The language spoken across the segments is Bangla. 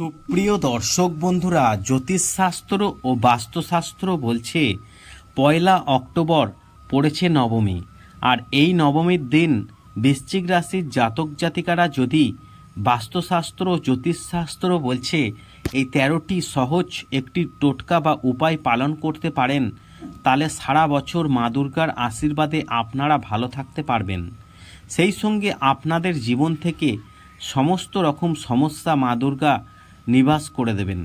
সুপ্রিয় দর্শক বন্ধুরা, জ্যোতিষশাস্ত্র ও বাস্তুশাস্ত্র বলছে, পয়লা অক্টোবর পড়েছে নবমী। আর এই নবমীর দিন বৃশ্চিক রাশির জাতক জাতিকারা যদি বাস্তুশাস্ত্র ও জ্যোতিষশাস্ত্র বলছে, এই তেরোটি সহজ একটি টোটকা বা উপায় পালন করতে পারেন, তাহলে সারা বছর মা দুর্গার আশীর্বাদে আপনারা ভালো থাকতে পারবেন। সেই সঙ্গে আপনাদের জীবন থেকে সমস্ত রকম সমস্যা মা দুর্গা নিবাস করে দেবেন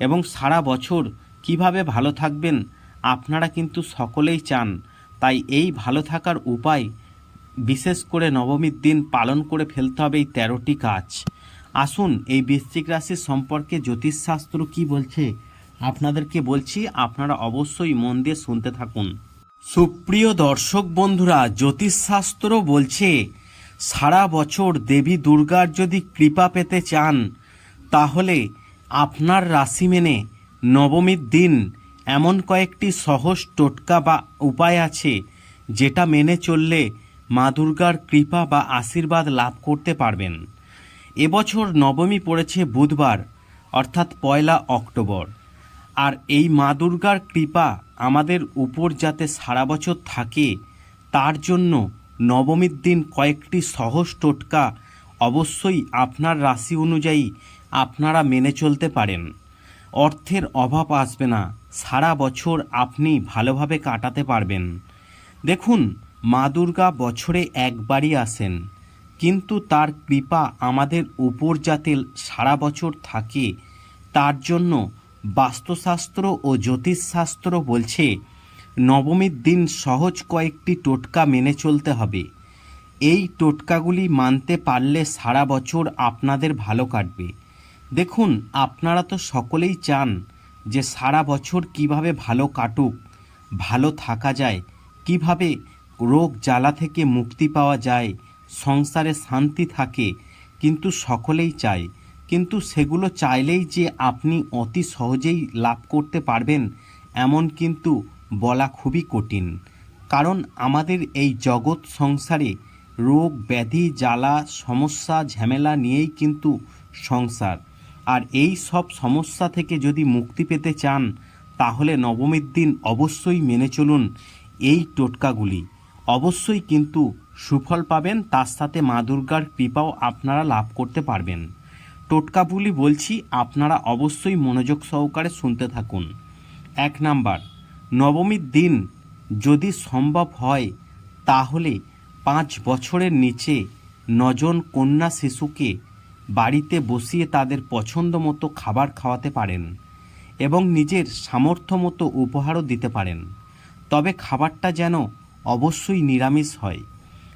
এবং সারা বছর কীভাবে ভালো থাকবেন আপনারা কিন্তু সকলেই চান। তাই এই ভালো থাকার উপায় বিশেষ করে নবমীর দিন পালন করে ফেলতে হবে এই তেরোটি কাজ। আসুন এই বৃশ্চিক রাশির সম্পর্কে জ্যোতিষশাস্ত্র কি বলছে আপনাদেরকে বলছি, আপনারা অবশ্যই মন দিয়ে শুনতে থাকুন। সুপ্রিয় দর্শক বন্ধুরা, জ্যোতিষশাস্ত্র বলছে, সারা বছর দেবী দুর্গার যদি কৃপা পেতে চান তাহলে আপনার রাশি মেনে নবমীর দিন এমন কয়েকটি সহজ টোটকা বা উপায় আছে যেটা মেনে চললে মা দুর্গার কৃপা বা আশীর্বাদ লাভ করতে পারবেন। এবছর নবমী পড়েছে বুধবার, অর্থাৎ পয়লা অক্টোবর। আর এই মা দুর্গার কৃপা আমাদের উপর যাতে সারা বছর থাকে, তার জন্য নবমীর দিন কয়েকটি সহজ টোটকা অবশ্যই আপনার রাশি অনুযায়ী আপনারা মেনে চলতে পারেন। অর্থের অভাব আসবে না। সারা বছর আপনি ভালোভাবে কাটাতে পারবেন। দেখুন, মা দুর্গা বছরে একবারই আসেন। কিন্তু তার কৃপা আমাদের উপর যাতে সারা বছর থাকে, তার জন্য বাস্তুশাস্ত্র ও জ্যোতিষশাস্ত্র বলছে, নবমীর দিন সহজ কয়েকটি টোটকা মেনে চলতে হবে। এই টোটকাগুলি মানতে পারলে সারা বছর আপনাদের ভালো কাটবে। দেখুন, আপনারা তো সকলেই চান যে সারা বছর কীভাবে ভালো কাটুক, ভালো থাকা যায়, কীভাবে রোগ জ্বালা থেকে মুক্তি পাওয়া যায়, সংসারে শান্তি থাকে, কিন্তু সকলেই চায়। কিন্তু সেগুলো চাইলেই যে আপনি অতি সহজেই লাভ করতে পারবেন, এমন কিন্তু বলা খুবই কঠিন। কারণ আমাদের এই জগৎ সংসারে রোগ, ব্যাধি, জ্বালা, সমস্যা, ঝামেলা নিয়েই কিন্তু সংসার। আর এই সব সমস্যা থেকে যদি মুক্তি পেতে চান, তাহলে নবমীর দিন অবশ্যই মেনে চলুন এই টোটকাগুলি। অবশ্যই কিন্তু সুফল পাবেন, তার সাথে মা দুর্গার কৃপাও আপনারা লাভ করতে পারবেন। টোটকাগুলি বলছি, আপনারা অবশ্যই মনোযোগ সহকারে শুনতে থাকুন। এক নাম্বার, নবমীর দিন যদি সম্ভব হয়, তাহলে পাঁচ বছরের নিচে নজন কন্যা শিশুকে বাড়িতে বসিয়ে তাদের পছন্দ মতো খাবার খাওয়াতে পারেন এবং নিজের সামর্থ্য মতো উপহারও দিতে পারেন। তবে খাবারটা যেন অবশ্যই নিরামিষ হয়।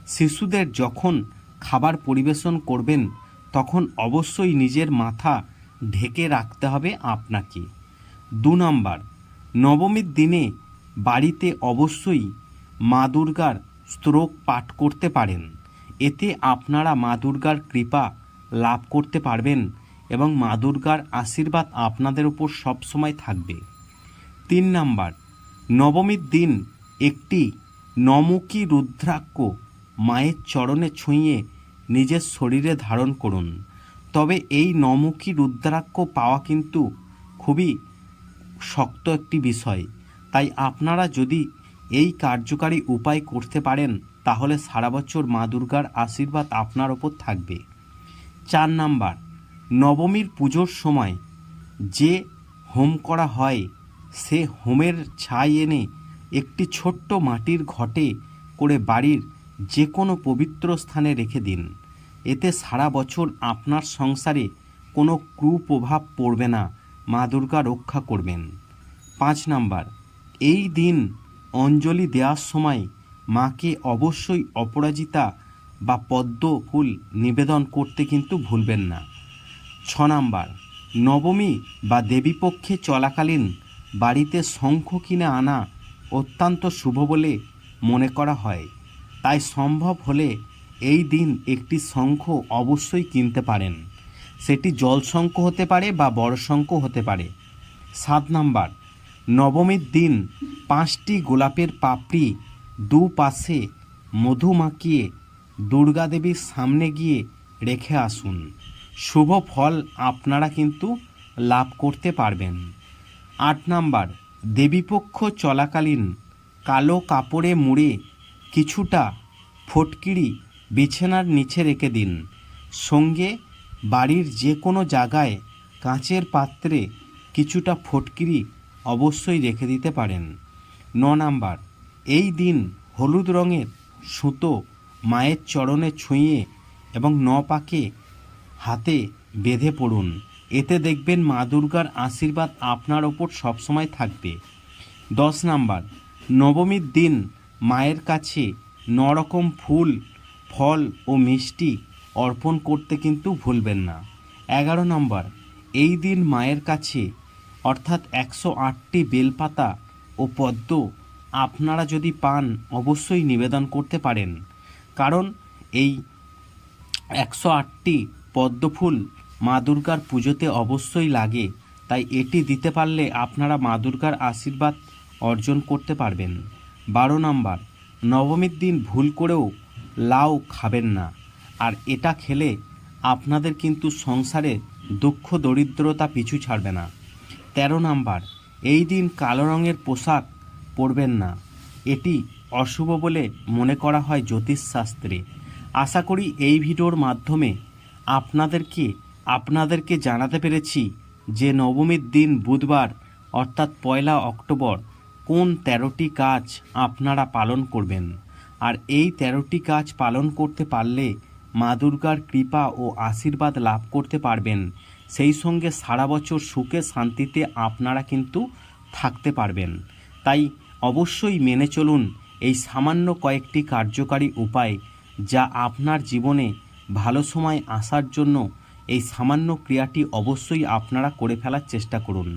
শিশুদের যখন খাবার পরিবেশন করবেন, তখন অবশ্যই নিজের মাথা ঢেকে রাখতে হবে আপনাকে। দু নম্বর, নবমীর দিনে বাড়িতে অবশ্যই মা দুর্গার স্ত্রোক পাঠ করতে পারেন। এতে আপনারা মা দুর্গার কৃপা লাভ করতে পারবেন এবং মা দুর্গার আশীর্বাদ আপনাদের উপর সবসময় থাকবে। তিন নাম্বার, নবমীর দিন একটি নমুখী রুদ্রাক্ষ মায়ের চরণে ছুঁয়ে নিজের শরীরে ধারণ করুন। তবে এই নমুখী রুদ্রাক্ষ পাওয়া কিন্তু খুবই শক্ত একটি বিষয়। তাই আপনারা যদি এই কার্যকারী উপায় করতে পারেন, তাহলে সারা বছর মা দুর্গার আশীর্বাদ আপনার ওপর থাকবে। চার নাম্বার, নবমীর পুজোর সময় যে হোম করা হয়, সে হোমের ছাই এনে একটি ছোট্ট মাটির ঘটে করে বাড়ির যে কোনো পবিত্র স্থানে রেখে দিন। এতে সারা বছর আপনার সংসারে কোনো কুপ্রভাব পড়বে না, মা দুর্গা রক্ষা করবেন। পাঁচ নাম্বার, এই দিন অঞ্জলি দেওয়ার সময় মাকে অবশ্যই অপরাজিতা বা পদ্ম ফুল নিবেদন করতে কিন্তু ভুলবেন না। ছ নাম্বার, নবমী বা দেবীপক্ষে চলাকালীন বাড়িতে শঙ্খ কিনে আনা অত্যন্ত শুভ বলে মনে করা হয়। তাই সম্ভব হলে এই দিন একটি শঙ্খ অবশ্যই কিনতে পারেন। সেটি জল শঙ্খ হতে পারে বা বড় শঙ্খ হতে পারে। সাত নাম্বার, নবমীর দিন পাঁচটি গোলাপের পাপড়ি দুপাশে মধু মাখিয়ে দুর্গা দেবীর সামনে গিয়ে রেখে আসুন। শুভ ফল আপনারা কিন্তু লাভ করতে পারবেন। আট নাম্বার, দেবীপক্ষ চলাকালীন কালো কাপড়ে মুড়ে কিছুটা ফটকিরি বিছানার নিচে রেখে দিন। সঙ্গে বাড়ির যে কোনো জায়গায় কাঁচের পাত্রে কিছুটা ফটকিরি অবশ্যই রেখে দিতে পারেন। ন নাম্বার, এই দিন হলুদ রঙের সুতো মায়ের চরণে ছুঁয়ে এবং ন পাকে হাতে বেঁধে পড়ুন। এতে দেখবেন মা দুর্গার আশীর্বাদ আপনার ওপর সবসময় থাকবে। দশ নাম্বার, নবমীর দিন মায়ের কাছে নরকম ফুল, ফল ও মিষ্টি অর্পণ করতে কিন্তু ভুলবেন না। এগারো নম্বর, এই দিন মায়ের কাছে অর্থাৎ একশো আটটি বেলপাতা ও পদ্ম আপনারা যদি পান, অবশ্যই নিবেদন করতে পারেন। কারণ এই একশো আটটি পদ্মফুল মা দুর্গার পুজোতে অবশ্যই লাগে। তাই এটি দিতে পারলে আপনারা মা দুর্গার আশীর্বাদ অর্জন করতে পারবেন। বারো নাম্বার, নবমীর দিন ভুল করেও লাউ খাবেন না। আর এটা খেলে আপনাদের কিন্তু সংসারে দুঃখ, দরিদ্রতা পিছু ছাড়বে না। তেরো নাম্বার, এই দিন কালো রঙের পোশাক পরবেন না। এটি অশুভ বলে মনে করা হয় জ্যোতিষশাস্ত্রে। আশা করি এই ভিডিওর মাধ্যমে আপনাদেরকে আপনাদেরকে জানাতে পেরেছি যে নবমীর দিন বুধবার, অর্থাৎ পয়লা অক্টোবর, কোন তেরোটি কাজ আপনারা পালন করবেন? আর এই তেরোটি কাজ পালন করতে পারলে মা দুর্গার কৃপা ও আশীর্বাদ লাভ করতে পারবেন। সেই সঙ্গে সারা বছর সুখে শান্তিতে আপনারা কিন্তু থাকতে পারবেন। তাই অবশ্যই মেনে চলুন এই সামান্য কয়েকটি কার্যকারী উপায় যা আপনার জীবনে ভালো সময় আসার জন্য এই সামান্য ক্রিয়াটি অবশ্যই আপনারা করে ফেলার চেষ্টা করুন।